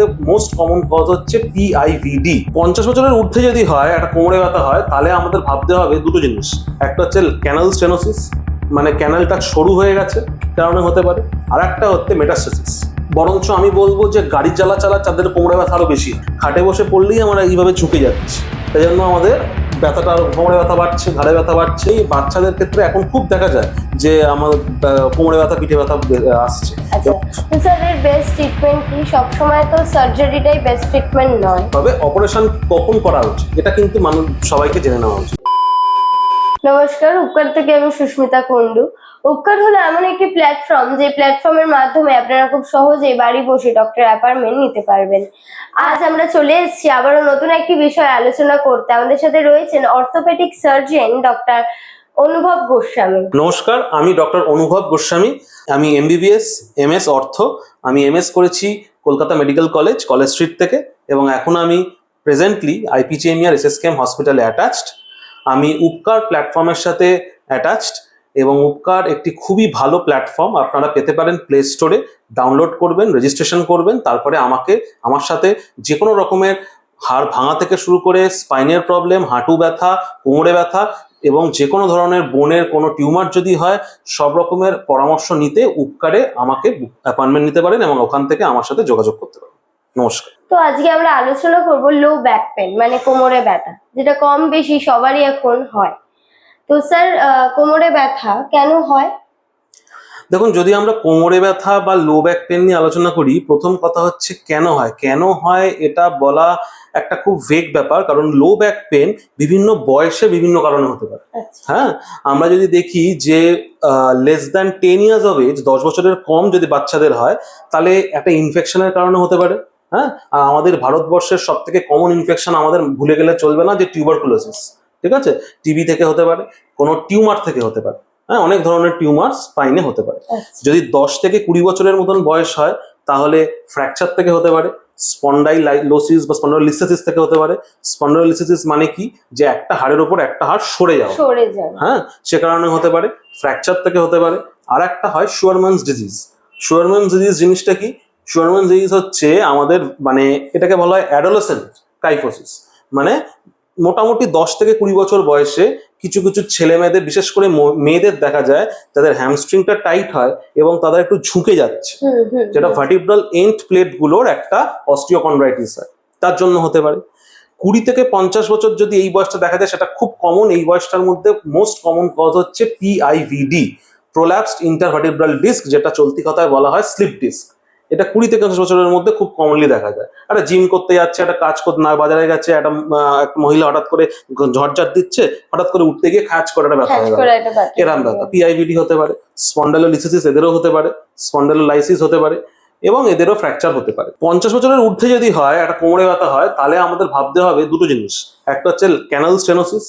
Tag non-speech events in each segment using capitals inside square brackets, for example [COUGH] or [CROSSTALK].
মধ্যে most common cause হচ্ছে পিআইভিডি পঞ্চাশ বছরের ঊর্ধ্বে যদি হয়, একটা কোমরে ব্যথা হয়, তাহলে আমাদের ভাবতে হবে দুটো জিনিস। একটা হচ্ছে ক্যানাল স্টেনোসিস মানে ক্যানালটা সরু হয়ে গেছে কারণে হতে পারে। আর একটা হচ্ছে মেটাস্টেসিস বরঞ্চ আমি বলব যে গাড়ি চালা চালা তাদের কোমরে ব্যথা আরও বেশি। খাটে বসে পড়লেই আমরা এইভাবে ঝুঁকে যাচ্ছি। এই জন্য আমাদের ব্যথাটা কোমরে ব্যথা বাড়ছে ঘাড়ে ব্যথা বাড়ছে এই বাচ্চাদের ক্ষেত্রে এখন খুব দেখা যায় যে আমার কোমরে ব্যথা পিঠে ব্যথা আসছে। আচ্ছা স্যার এর বেস্ট ট্রিটমেন্ট কি? সবসময় তো সার্জারিটাই বেস্ট ট্রিটমেন্ট নয়। তবে অপারেশন কখন করা উচিত? এটা কিন্তু মানুষ সবাইকে জেনে নেওয়া উচিত। নমস্কার উপকার থেকে আমি সুস্মিতা কুন্ডু উপকার হলো এমন একটি প্ল্যাটফর্ম যে প্ল্যাটফর্মের মাধ্যমে আপনারা খুব সহজেই বাড়ি বসে ডক্টর অ্যাপয়েন্টমেন্ট নিতে পারবেন। আজ আমরা চলে এসেছি আবারও নতুন একটি বিষয় আলোচনা করতে। আমাদের সাথে রয়েছেন অর্থোপেডিক সার্জন ডক্টর অনুভব গোস্বামী। নমস্কার, আমি ডক্টর অনুভব গোস্বামী। আমি এমবিবিএস এমএস অর্থ আমি এমএস করেছি Kolkata medical college college street থেকে, এবং এখন আমি প্রেজেন্টলি আইপিজিএমইআর এসএসকেএম হসপিটালে অ্যাটাচড আমি উপকার প্ল্যাটফর্মের সাথে অ্যাটাচড এবং উপকার একটি খুবই ভালো প্ল্যাটফর্ম আপনারা পেতে পারেন প্লে স্টোরে ডাউনলোড করবেন রেজিস্ট্রেশন করবেন, তারপরে আমাকে, আমার সাথে যে কোনো রকমের হাড় ভাঙা থেকে শুরু করে স্পাইনের প্রবলেম হাঁটু ব্যথা, কোমরে ব্যথা এবং যে কোনো ধরনের বোনের কোনো টিউমার যদি হয়, সব রকমের পরামর্শ নিতে উপকারে আমাকে অ্যাপয়েন্টমেন্ট নিতে পারেন এবং ওখান থেকে আমার সাথে যোগাযোগ করতে পারেন। নমস্কার। তো আজকে আমরা আলোচনা করব লো ব্যাক পেন মানে কোমরে ব্যথা, যেটা কম বেশি সবারই এখন হয়। তো স্যার কোমরে ব্যথা কেন হয়? দেখুন যদি আমরা কোমরে ব্যথা বা লো ব্যাক পেন নিয়ে আলোচনা করি প্রথম কথা হচ্ছে কেন হয়? কেন হয় এটা বলা একটা খুব ভেগ ব্যাপার কারণ লো ব্যাক পেন বিভিন্ন বয়সে বিভিন্ন কারণে হতে পারে। আচ্ছা। হ্যাঁ? আমরা যদি দেখি যে less than ten years of age দশ বছরের কম যদি বাচ্চাদের হয় তাহলে একটা ইনফেকশনের কারণে হতে পারে। হ্যাঁ? আর আমাদের ভারতবর্ষের সব থেকে কমন ইনফেকশন আমাদের ভুলে গেলে চলবে না যে টিউবার টিউবারকুলোসিস ঠিক আছে? টিবি থেকে হতে পারে কোনো টিউমার থেকে হতে পারে। হ্যাঁ অনেক ধরনের টিউমার স্পাইনে হতে পারে। আচ্ছা। যদি দশ থেকে কুড়ি বছরের মতন বয়স হয় তাহলে ফ্র্যাকচার থেকে হতে পারে স্পন্ডাইলোসিস বা স্পন্ডাইলিসিস থেকে হতে পারে। স্পন্ডাইলিসিস মানে কি? যে একটা হাড়ের ওপর একটা হাড় সরে যাওয়া। সরে যাবে হ্যাঁ সে কারণে হতে পারে ফ্র্যাকচার থেকে হতে পারে। আর একটা হয় শুয়ারম্যানস ডিজিজ শুয়ারম্যানস ডিজিজ জিনিসটা কি? শুয়ারম্যানস ডিজিজ হচ্ছে আমাদের মানে এটাকে বলা হয় অ্যাডোলেসেন্ট কাইফোসিস মানে মোটামুটি দশ থেকে কুড়ি বছর বয়সে কিছু কিছু ছেলে মেয়েদের বিশেষ করে মেয়েদের দেখা যায় তাদের হ্যামস্ট্রিংটা টাইট হয় এবং তারা একটু ঝুঁকে যাচ্ছে। যেটা ভার্টিব্রাল এন্ড প্লেটগুলোর একটা অস্টিওকন্ড্রাইটিস হয়। তার জন্য হতে পারে। কুড়ি থেকে পঞ্চাশ বছর যদি এই বয়সটা দেখা যায় সেটা খুব কমন এই বয়সটার মধ্যে মোস্ট কমন কজ হচ্ছে পিআইভিডি প্রোল্যাপসড ইন্টারভার্টিব্রাল ডিস্ক যেটা চলতি কথায় বলা হয় স্লিপ ডিস্ক এটা কুড়ি থেকে পঞ্চাশ বছরের মধ্যে খুব কমনলি দেখা যায়। একটা জিম করতে যাচ্ছে একটা কাজ করতে না বাজারে গেছে একটা একটা মহিলা হঠাৎ করে ঝড়ঝাড় দিচ্ছে হঠাৎ করে উঠতে গিয়ে খাঁচ করে একটা ব্যথা হয়ে গেল। করে এরাম ব্যথা পিআইভিডি হতে পারে স্পন্ডালোলিসিস এদেরও হতে পারে স্পন্ডালোলাইসিস হতে পারে এবং এদেরও ফ্র্যাকচার হতে পারে। পঞ্চাশ বছরের ঊর্ধ্বে যদি হয় একটা কোমরে ব্যথা হয় তাহলে আমাদের ভাবতে হবে দুটো জিনিস। একটা হচ্ছে ক্যানাল স্টেনোসিস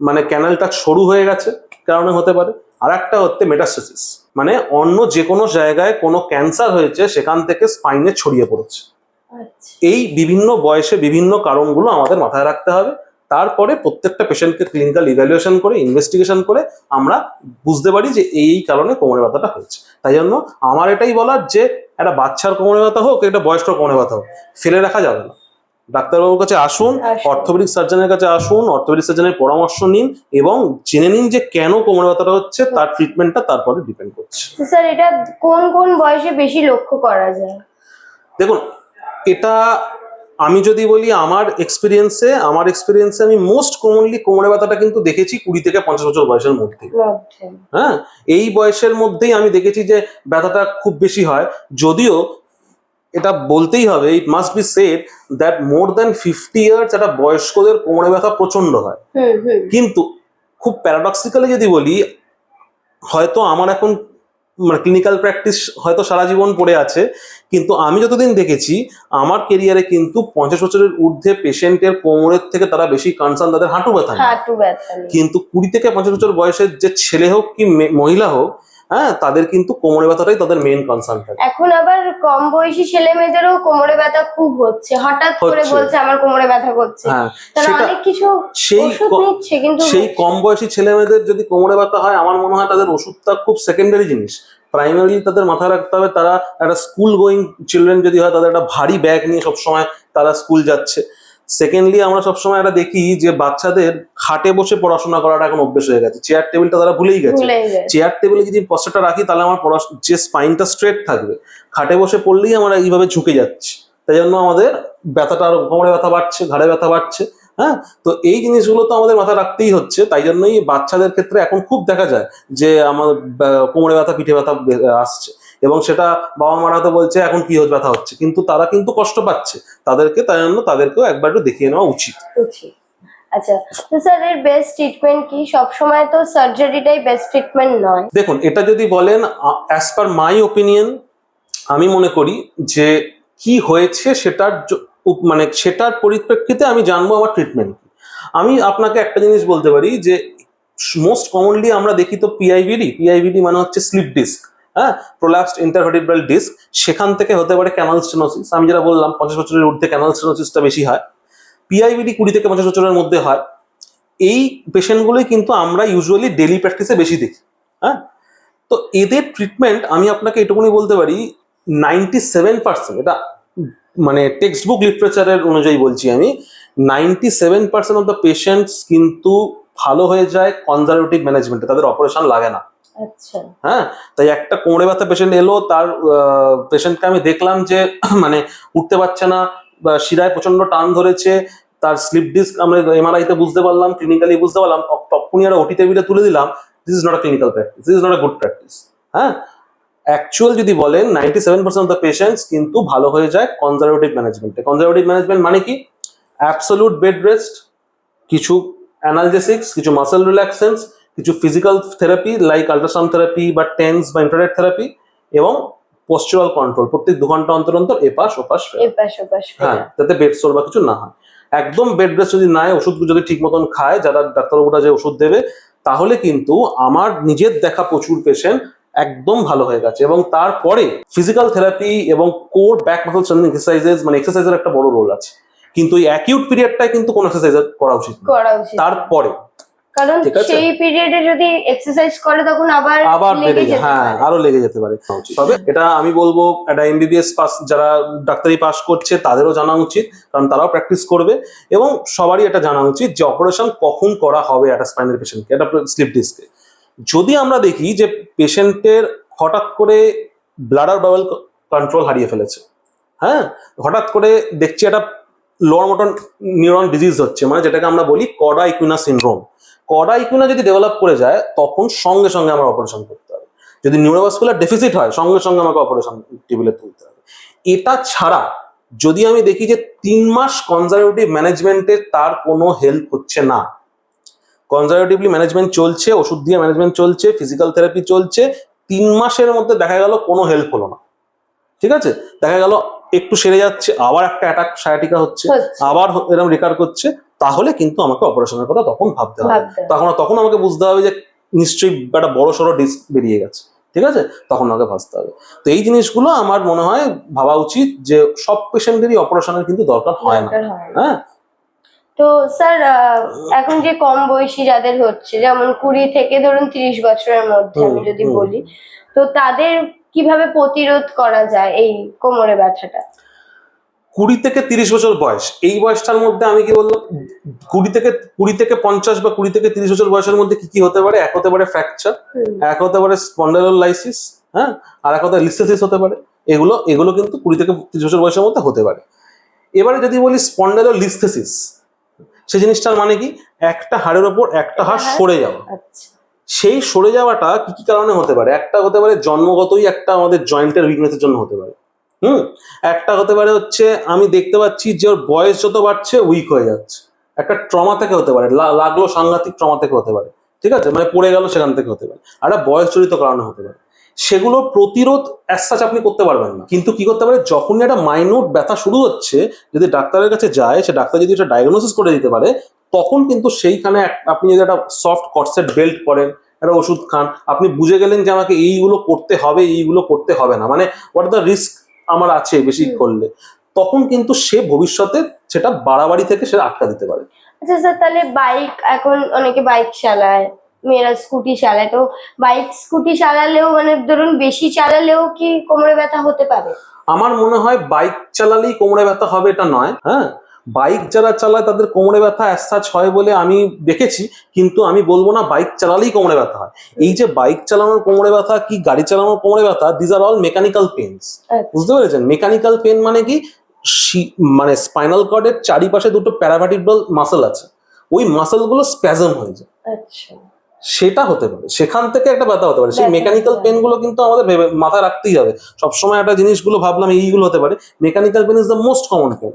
মানে ক্যানালটা সরু হয়ে গেছে কারণে হতে পারে আর একটা হচ্ছে মেটাস্টেসিস মানে অন্য যে কোনো জায়গায় কোনো ক্যান্সার হয়েছে সেখান থেকে স্পাইনে ছড়িয়ে পড়েছে। আচ্ছা। এই বিভিন্ন বয়সে বিভিন্ন কারণগুলো আমাদের মাথায় রাখতে হবে। তারপরে প্রত্যেকটা পেশেন্টকে ক্লিনিক্যাল ইভ্যালুয়েশন করে ইনভেস্টিগেশন করে আমরা বুঝতে পারি যে এই এই কারণে কোমরে ব্যথাটা হয়েছে। তাই জন্য আমার এটাই বলার যে একটা বাচ্চার কোমরে ব্যথা হোক একটা বয়স্ক কোমরে ব্যথা হোক ফেলে রাখা যাবে না। ডাক্তারবাবুর কাছে আসুন। অর্থোপেডিক সার্জনের কাছে আসুন অর্থোপেডিক সার্জনের পরামর্শ নিন এবং জেনে নিন যে কেন কোমরে ব্যথাটা হচ্ছে তার ট্রিটমেন্টটা তারপরে ডিপেন্ড করছে। স্যার এটা কোন কোন বয়সে বেশি লক্ষ্য করা যায়? দেখুন এটা আমি যদি বলি আমার এক্সপিরিয়েন্সে আমার এক্সপিরিয়েন্সে আমি মোস্ট কমনলি কোমরে ব্যথাটা কিন্তু দেখেছি কুড়ি থেকে পঞ্চাশ বছর বয়সের মধ্যে। হ্যাঁ? এই বয়সের মধ্যেই আমি দেখেছি যে ব্যথাটা খুব বেশি হয় যদিও এটা বলতেই হবে it must be said that more than fifty years একটা বয়স্কদের কোমরে ব্যথা প্রচণ্ড হয়। কিন্তু খুব প্যারাডক্সিক্যালি যদি বলি হয়তো আমার এখন মানে ক্লিনিক্যাল প্র্যাকটিস হয়তো সারা জীবন পড়ে আছে কিন্তু আমি যতদিন দেখেছি আমার কেরিয়ারে কিন্তু পঞ্চাশ বছরের ঊর্ধ্বে পেশেন্টের কোমরের থেকে তারা বেশি কনসার্ন তাদের হাঁটু ব্যথা। কিন্তু কুড়ি থেকে পঞ্চাশ বছর বয়সের যে ছেলে হোক কি মহিলা হোক হ্যাঁ তাদের কিন্তু কোমরে ব্যথাটাই তাদের মেইন কনসার্ন থাকে। এখন আবার কম বয়সী ছেলে মেয়েদেরও কোমরে ব্যথা খুব হচ্ছে। হঠাৎ করে বলছে আমার কোমরে ব্যথা করছে। হ্যাঁ তারা অনেক কিছু সেই নিচ্ছে কিন্তু সেই কম বয়সী ছেলে মেয়েদের যদি কোমরে ব্যথা হয় আমার মনে হয় তাদের ওষুধটা খুব সেকেন্ডারি জিনিস। প্রাইমারিলি তাদের মাথায় রাখতে হবে তারা একটা স্কুল গোয়িং চিলড্রেন যদি হয় তাদের একটা ভারী ব্যাগ নিয়ে সবসময় তারা স্কুল যাচ্ছে। সেকেন্ডলি আমরা সবসময় একটা দেখি যে বাচ্চাদের খাটে বসে পড়াশোনা করাটা এখন অভ্যেস হয়ে গেছে। চেয়ার টেবিলটা তারা ভুলেই গেছে। চেয়ার টেবিলে যদি পশ্চাটা রাখি তাহলে আমার পড়াশ- যে স্পাইনটা স্ট্রেট থাকবে খাটে বসে পড়লেই আমরা এইভাবে ঝুঁকে যাচ্ছি। তাই জন্য আমাদের ব্যথাটা আরও কোমরে ব্যথা বাড়ছে ঘাড়ে ব্যথা বাড়ছে হ্যাঁ? তো এই জিনিসগুলো তো আমাদের মাথায় রাখতেই হচ্ছে। তাই জন্যই বাচ্চাদের ক্ষেত্রে এখন খুব দেখা যায় যে আমার কোমরে ব্যথা পিঠে ব্যথা আসছে। এবং সেটা বাবা মারা তো বলছে এখন কি হচ্ছে? ব্যথা হচ্ছে। কিন্তু তারা কিন্তু কষ্ট পাচ্ছে। তাদেরকে তাই জন্য তাদেরকেও একবার একটু দেখিয়ে নেওয়া উচিত। আচ্ছা তো স্যার এর বেস্ট ট্রিটমেন্ট কি? সবসময় তো সার্জারিটাই বেস্ট ট্রিটমেন্ট নয়। দেখুন এটা যদি বলেন অ্যাজ পার মাই ওপিনিয়ন আমি মনে করি যে কি হয়েছে সেটার মানে সেটার পরিপ্রেক্ষিতে আমি জানব আমার ট্রিটমেন্ট আমি আপনাকে একটা জিনিস বলতে পারি যে মোস্ট কমনলি আমরা দেখি তো পিআইভিডি পিআইভিডি মানে হচ্ছে স্লিপ ডিস্ক হ্যাঁ প্রোলাপসড ইন্টারভার্টিব্রাল ডিস্ক সেখান থেকে হতে পারে ক্যানাল স্টেনোসিস আমি যেটা বললাম, পঞ্চাশ বছরের ঊর্ধ্বে ক্যানাল স্টেনোসিসটা বেশি হয়। পিআইভিডি কুড়ি থেকে পঞ্চাশ বছরের মধ্যে হয়। এই পেশেন্টগুলোই কিন্তু আমরা ইউজুয়ালি ডেলি প্র্যাকটিসে বেশি দেখি। হ্যাঁ তো এদের ট্রিটমেন্ট আমি আপনাকে এটুকুনি বলতে পারি নাইনটি সেভেন পার্সেন্ট এটা মানে টেক্সট বুক লিটারেচারের অনুযায়ী বলছি আমি ninety seven percent of the patients কিন্তু ভালো হয়ে যায় কনজারভেটিভ ম্যানেজমেন্টে তাদের অপারেশন লাগে না। হ্যাঁ তাই একটা কোমরে ব্যথা পেশেন্ট এলো, তার পেশেন্টকে আমি দেখলাম যে [CLEARS THROAT] মানে উঠতে পারছে না শিরায় প্রচণ্ড টান ধরেছে, তার স্লিপ ডিস্ক আমরা এমআরআই তে বুঝতে পারলাম ক্লিনিক্যালি বুঝতে পারলাম, তখ- তখনই একটা ওটি টেবিলে তুলে দিলাম this is not a clinical practice this is not a good practice হ্যাঁ? অ্যাকচুয়াল যদি বলেন ninety seven percent of the patients কিন্তু ভালো হয়ে যায় কনজারভেটিভ ম্যানেজমেন্টে কনজারভেটিভ ম্যানেজমেন্ট মানে কি? অ্যাবসোলুট বেড রেস্ট কিছু অ্যানালজেসিক্স কিছু মাসেল রিল্যাক্সেন্স কিছু physical therapy like ultrasound therapy বা টেন্স বা ইন্টারনেট থেরাপি এবং পোস্টারাল কন্ট্রোল প্রত্যেক দু ঘণ্টা অন্তর অন্তর এপাশ ওপাশ এপাশ ওপাশ হ্যাঁ যাতে বেড সোর বা কিছু না হয়। একদম বেড রেস্ট যদি নাই ওষুধ যদি ঠিক মতন খায় যারা ডাক্তারবাবুরা যে ওষুধ দেবে তাহলে কিন্তু আমার নিজের দেখা প্রচুর পেশেন্ট একদম ভালো হয়ে গেছে। এবং তারপরে ফিজিক্যাল থেরাপি এবং core back muscle strengthening exercises মানে এক্সারসাইজের একটা বড় রোল আছে। কিন্তু এই অ্যাকিউট পিরিয়ডটায় কিন্তু কোনো এক্সারসাইজ করা উচিত করা উচিত তারপরে কারণ সেই পিরিয়ডে যদি এক্সারসাইজ করে তখন আবার আবার লেগে যায়। হ্যাঁ আরও লেগে যেতে পারে। তবে এটা আমি বলব একটা এমবিবিএস পাস যারা ডাক্তারি পাস করছে তাদেরও জানা উচিত কারণ তারাও প্র্যাকটিস করবে এবং সবারই এটা জানা উচিত যে অপারেশন কখন করা হবে একটা স্পাইনাল পেশেন্টকে একটা স্লিপ ডিস্কে যদি আমরা দেখি যে পেশেন্টের হঠাৎ করে ব্লাডার বাবেল কন্ট্রোল হারিয়ে ফেলেছে হ্যাঁ হঠাৎ করে দেখছি একটা লোয়ার মোটর নিউরন ডিজিজ হচ্ছে মানে যেটাকে আমরা বলি cauda equina syndrome cauda equina যদি ডেভেলপ করে যায় তখন সঙ্গে সঙ্গে আমার অপারেশন করতে হবে। যদি নিউরোভাস্কুলার ডেফিসিট হয় সঙ্গে সঙ্গে আমাকে অপারেশন টেবিলে তুলতে হবে। এটা ছাড়া যদি আমি দেখি যে তিন মাস কনজারভেটিভ ম্যানেজমেন্টে তার কোনো হেল্প হচ্ছে না কনজারভেটিভলি ম্যানেজমেন্ট চলছে ওষুধ দিয়ে ম্যানেজমেন্ট চলছে ফিজিক্যাল থেরাপি চলছে তিন মাসের মধ্যে দেখা গেল কোনো হেল্প হলো না। ঠিক আছে? দেখা গেল একটু সেরে যাচ্ছে আবার একটা অ্যাটাক সায়াটিকা হচ্ছে। আবার এরকম রিকার করছে তাহলে কিন্তু আমাকে অপারেশনের কথা তখন ভাবতে হবে। তখন তখন আমাকে বুঝতে হবে যে নিশ্চয়ই একটা বড় সড়ো ডিস্ক বেরিয়ে গেছে। ঠিক আছে? তখন আমাকে ভাবতে হবে। তো এই জিনিসগুলো আমার মনে হয় ভাবা উচিত যে সব পেশেন্টেরই অপারেশনের কিন্তু দরকার হয় না। হয়। তো স্যার এখন যে কম বয়সী যাদের হচ্ছে যেমন কুড়ি থেকে ধরুন তিরিশ বছরের মধ্যে আমি যদি বলি তো তাদের কীভাবে প্রতিরোধ করা যায় এই কোমরে ব্যথাটা? কুড়ি থেকে তিরিশ বছর বয়স। এই বয়সটার মধ্যে আমি কি বললাম কুড়ি থেকে কুড়ি থেকে পঞ্চাশ বা কুড়ি থেকে তিরিশ বছর বয়সের মধ্যে কি কি হতে পারে? এক হতে পারে ফ্র্যাকচার এক হতে পারে স্পন্ডালোলাইসিস হ্যাঁ? আর এক হতে লিস্থেসিস হতে পারে। এগুলো এগুলো কিন্তু কুড়ি থেকে তিরিশ বছর বয়সের মধ্যে হতে পারে। এবারে যদি বলি স্পন্ডালোলিস্থেসিস সেই জিনিসটার মানে কি? একটা হাড়ের ওপর একটা হাড় হাড়- সরে যাওয়া। আচ্ছা। সেই সরে যাওয়াটা কি কি কারণে হতে পারে? একটা হতে পারে জন্মগতই একটা আমাদের জয়েন্টের উইকনেসের জন্য হতে পারে। হুম? একটা হতে পারে হচ্ছে আমি দেখতে পাচ্ছি যে ওর বয়স যত বাড়ছে উইক হয়ে যাচ্ছে। একটা ট্রমা থেকে হতে পারে লাগল সাংঘাতিক ট্রমা থেকে হতে পারে, ঠিক আছে? মানে পড়ে গেল সেখান থেকে হতে পারে। আর একটা বয়সজনিত কারণে হতে পারে। সেগুলো প্রতিরোধ অ্যাসাচ আপনি করতে পারবেন না। কিন্তু কি করতে পারে? যখনই একটা মাইনুট ব্যথা শুরু হচ্ছে, যদি ডাক্তারের কাছে যায়, সে ডাক্তার যদি এটা ডায়াগনোসিস করে দিতে পারে, তখন কিন্তু সেইখানে আপনি যদি একটা সফট কটসেট বেল্ট করেন একটা ওষুধ খান, আপনি বুঝে গেলেন যে আমাকে এইগুলো করতে হবে, এইগুলো করতে হবে না। মানে হোয়াট দ্য রিস্ক আমার আছে বেশি। করলে তখন কিন্তু সে ভবিষ্যতে সেটা বাড়াবাড়ি থেকে সে আটকা দিতে পারে। আচ্ছা স্যার তাহলে বাইক এখন অনেকে বাইক চালায় মেয়েরা স্কুটি চালায় তো বাইক স্কুটি চালালেও মানে ধরুন বেশি চালালেও কি কোমরে ব্যথা হতে পারে? আমার মনে হয় বাইক চালালেই কোমরে ব্যথা হবে এটা নয় হ্যাঁ? বাইক যারা চালায় তাদের কোমরে ব্যথা অ্যাসাচ হয় বলে আমি দেখেছি কিন্তু আমি বলব না বাইক চালালেই কোমরে ব্যথা হয়। এই যে বাইক চালানোর কোমরে ব্যথা কি গাড়ি চালানোর কোমরে ব্যথা these are all mechanical pains বুঝতে পেরেছেন? মেকানিক্যাল পেন মানে কি? মানে স্পাইনাল কর্ডের চারিপাশে দুটো প্যারাভার্টিব্রাল মাসেল আছে। ওই মাসেলগুলো স্প্যাজম হয়ে যায়। আচ্ছা। সেটা হতে পারে সেখান থেকে একটা ব্যথা হতে পারে। সেই মেকানিক্যাল পেনগুলো কিন্তু আমাদের ভেবে মাথায় রাখতেই হবে। সবসময় একটা জিনিসগুলো ভাবলাম এইগুলো হতে পারে। Mechanical pain is the most common pain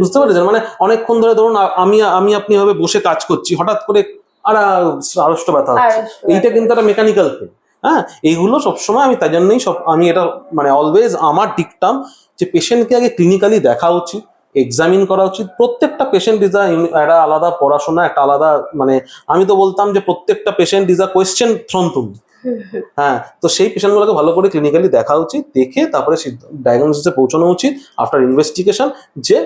বুঝতে পেরেছেন? মানে অনেকক্ষণ ধরে ধরুন আমি আমি আপনি ভাবে বসে কাজ করছি হঠাৎ করে আর আড়ষ্ট ব্যথা হচ্ছে। এইটা কিন্তু একটা মেকানিক্যাল পেন হ্যাঁ? এইগুলো সবসময় আমি তাই জন্যই সব আমি এটা মানে অলওয়েজ আমার ডিকটাম যে পেশেন্টকে আগে ক্লিনিক্যালি দেখা উচিত। এক্সামিন করা উচিত প্রত্যেকটা পেশেন্ট ইজ একটা আলাদা পড়াশোনা একটা আলাদা মানে আমি তো বলতাম যে প্রত্যেকটা patient is a question thrown তুমি। হ্যাঁ তো সেই পেশেন্টগুলোকে ভালো করে ক্লিনিক্যালি দেখা উচিত দেখে তারপরে ডায়াগনোসিসে পৌঁছানো উচিত আফটার ইনভেস্টিগেশন যে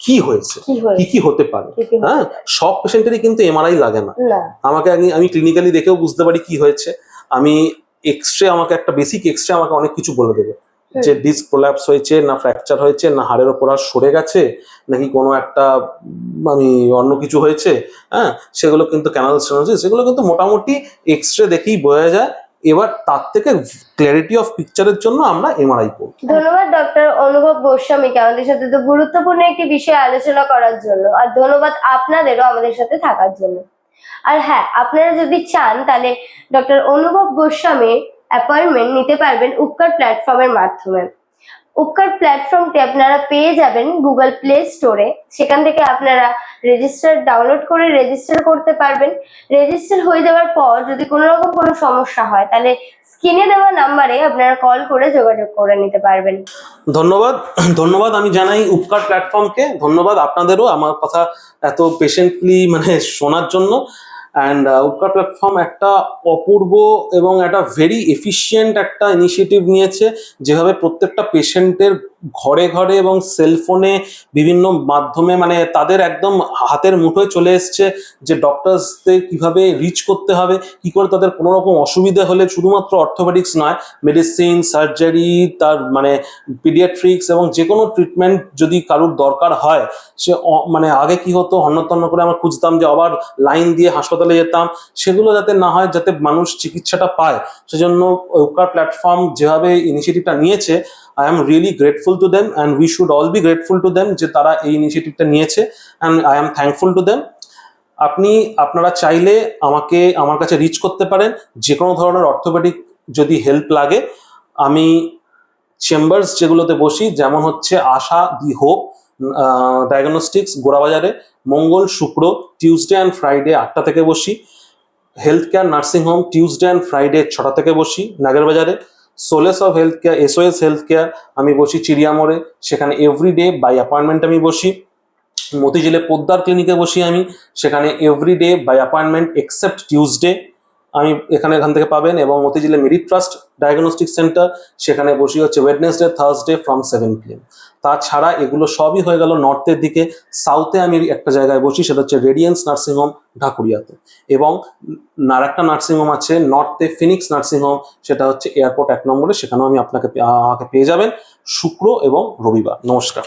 কি হয়েছে কি কি হতে পারে? হ্যাঁ সব পেশেন্টেরই কিন্তু এমআরআই লাগে না আমাকে আগে আমি ক্লিনিক্যালি দেখেও বুঝতে পারি কি হয়েছে আমি এক্স রে আমাকে একটা বেসিক এক্স রে আমাকে অনেক কিছু বলে দেবে। যে ডিস্ক প্রোল্যাপস হয়েছে না ফ্র্যাকচার হয়েছে না হাড়ের ওপর আর সরে গেছে নাকি কোনো একটা আমি অন্য কিছু হয়েছে হ্যাঁ? সেগুলো কিন্তু ক্যানাল স্টেনোসিস সেগুলো কিন্তু মোটামুটি এক্স রে দেখেই বোঝা যায়। এবার তার থেকে ক্ল্যারিটি অফ পিকচারের জন্য আমরা এমআরআই করব। ধন্যবাদ ডক্টর অনুভব গোস্বামীকে আমাদের সাথে তো গুরুত্বপূর্ণ একটি বিষয়ে আলোচনা করার জন্য। আর ধন্যবাদ আপনাদেরও আমাদের সাথে থাকার জন্য। আর হ্যাঁ আপনারা যদি চান তাহলে ডক্টর অনুভব গোস্বামীর অ্যাপয়েন্টমেন্ট নিতে পারবেন উপকার প্ল্যাটফর্মের মাধ্যমে। উপকার প্ল্যাটফর্মটি আপনারা পেয়ে যাবেন গুগল প্লে স্টোরে সেখান থেকে আপনারা রেজিস্টার ডাউনলোড করে রেজিস্টার করতে পারবেন। রেজিস্টার হয়ে যাওয়ার পর যদি কোনো রকম কোনো সমস্যা হয়, তাহলে স্ক্রিনে দেওয়া নাম্বারে আপনারা কল করে যোগাযোগ করে নিতে পারবেন। ধন্যবাদ। [CLEARS THROAT] ধন্যবাদ, আমি জানাই উপকার প্ল্যাটফর্মকে ধন্যবাদ আপনাদেরও আমার কথা এত পেশেন্টলি মানে শোনার জন্য। অ্যান্ড উপকার প্ল্যাটফর্ম একটা অপূর্ব এবং একটা ভেরি এফিসিয়েন্ট একটা ইনিশিয়েটিভ নিয়েছে, যেভাবে প্রত্যেকটা পেশেন্টের ঘরে ঘরে এবং সেলফোনে বিভিন্ন মাধ্যমে মানে তাদের একদম হাতের মুঠোয় চলে এসছে যে ডক্টরসদের কীভাবে রিচ করতে হবে, কি করে তাদের কোনো রকম অসুবিধা হলে শুধুমাত্র অর্থোপেডিক্স নয় মেডিসিন সার্জারি তার মানে পিডিয়াট্রিক্স এবং যে কোনো ট্রিটমেন্ট যদি কারোর দরকার হয়, সে মানে আগে কি হতো হন্যতন্ন করে আমরা খুঁজতাম যে আবার লাইন দিয়ে হাসপাতালে যেতাম, সেগুলো যাতে না হয়, যাতে মানুষ চিকিৎসাটা পায়। সেজন্য ওকার প্ল্যাটফর্ম যেভাবে ইনিশিয়েটিভটা নিয়েছে I am really grateful to them and we should all be grateful to them যে তারা এই ইনিশিয়েটিভটা নিয়েছে and I am thankful to them আপনি, আপনারা চাইলে আমাকে, আমার কাছে রিচ করতে পারেন যে কোনো ধরনের অর্থোপেডিক যদি হেল্প লাগে, আমি চেম্বার্স যেগুলোতে বসি, যেমন হচ্ছে আশা, দি হোপ ডায়াগনস্টিক্স গোড়াবাজারে, মঙ্গল, শুক্র টিউসডে অ্যান্ড ফ্রাইডে আটটা থেকে বসি health care nursing home Tuesday and Friday ছটা থেকে বসি, নাগেরবাজারে solace of health care SOS health care আমি বসি চিড়িয়ামোড়ে সেখানে এভরিডে বাই অ্যাপয়েন্টমেন্ট আমি বসি। মতিঝিলে পোদ্দার ক্লিনিকে বসি আমি। সেখানে everyday by appointment except Tuesday আমি এখানে এখান থেকে পাবেন এবং মতিঝিলে মেরিট ট্রাস্ট ডায়াগনস্টিক সেন্টার সেখানে বসি হচ্ছে Wednesday Thursday from seven PM তাছাড়া এগুলো সবই হয়ে গেল নর্থের দিকে। সাউথে আমি একটা জায়গায় বসি, সেটা হচ্ছে রেডিয়েন্স নার্সিংহোম ঢাকুরিয়াতে। এবং আর একটা নার্সিংহোম আছে নর্থে ফিনিক্স নার্সিংহোম সেটা হচ্ছে এয়ারপোর্ট এক নম্বরে। সেখানেও আমি আপনাকে আমাকে পেয়ে যাবেন। শুক্র এবং রবিবার। নমস্কার।